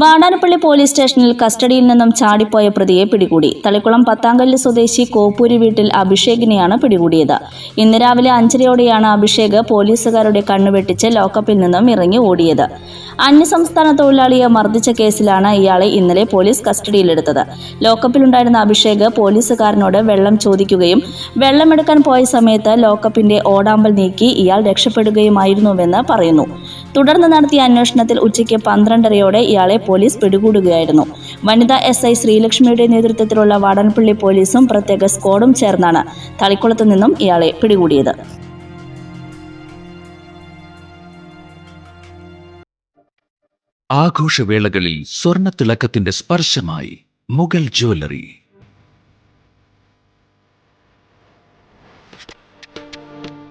Vadanappally police സ്റ്റേഷനിൽ കസ്റ്റഡിയിൽ നിന്നും ചാടിപ്പോയ പ്രതിയെ പിടികൂടി. തളിക്കുളം പത്താങ്കല്ല് സ്വദേശി കോപ്പൂരി വീട്ടിൽ അഭിഷേകിനെയാണ് പിടികൂടിയത്. ഇന്ന് രാവിലെ അഞ്ചരയോടെയാണ് അഭിഷേക് പോലീസുകാരുടെ കണ്ണുവെട്ടിച്ച് ലോക്കപ്പിൽ നിന്നും ഇറങ്ങി ഓടിയത്. അന്യസംസ്ഥാന തൊഴിലാളിയെ മർദ്ദിച്ച കേസിലാണ് ഇയാളെ ഇന്നലെ പോലീസ് കസ്റ്റഡിയിലെടുത്തത്. ലോക്കപ്പിലുണ്ടായിരുന്ന അഭിഷേക് പോലീസുകാരനോട് വെള്ളം ചോദിക്കുകയും വെള്ളമെടുക്കാൻ പോയ സമയത്ത് ലോക്കപ്പിന്റെ ഓടാമ്പൽ നീക്കി ഇയാൾ രക്ഷപ്പെടുകയുമായിരുന്നുവെന്ന് പറയുന്നു. തുടർന്ന് നടത്തിയ അന്വേഷണത്തിൽ ഉച്ചയ്ക്ക് പന്ത്രണ്ടരയോടെ ഇയാളെ പോലീസ് പിടികൂടുകയായിരുന്നു. വനിതാ എസ് ഐ ശ്രീലക്ഷ്മിയുടെ നേതൃത്വത്തിലുള്ള വാടൻപള്ളി പോലീസും പ്രത്യേക സ്ക്വാഡും ചേർന്നാണ് തളിക്കുളത്ത് നിന്നും ഇയാളെ പിടികൂടിയത്. ആഘോഷവേളകളിൽ സ്വർണത്തിളക്കത്തിന്റെ സ്പർശമായി മുഗൾ ജ്വല്ലറി.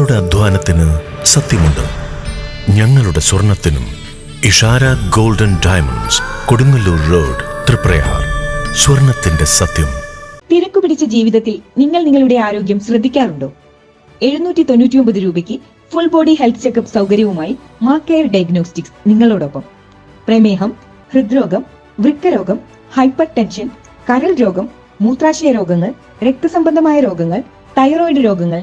നിങ്ങളുടെ അധ്വാനത്തിന് സത്യമുണ്ട്. ഞങ്ങളുടെ സ്വർണത്തിനും Ishara golden diamonds Kodungallur road Triprayar. സ്വർണത്തിന്റെ സത്യം. തിരക്കു പിടിച്ച ജീവിതത്തിൽ നിങ്ങൾ നിങ്ങളുടെ ആരോഗ്യം ശ്രദ്ധിക്കാറുണ്ടോ? എഴുന്നൂറ്റി തൊണ്ണൂറ്റി ഒമ്പത് രൂപയ്ക്ക് ഫുൾ ബോഡി ഹെൽത്ത് ചെക്കപ്പ് സൗകര്യവുമായി മാ കെയർ ഡയഗ്നോസ്റ്റിക്സ് നിങ്ങളോടൊപ്പം. പ്രമേഹം ഹൃദ്രോഗം വൃക്കരോഗം ഹൈപ്പർ ടെൻഷൻ കരൾ രോഗം മൂത്രാശയ രോഗങ്ങൾ രക്തസംബന്ധമായ രോഗങ്ങൾ തൈറോയിഡ് രോഗങ്ങൾ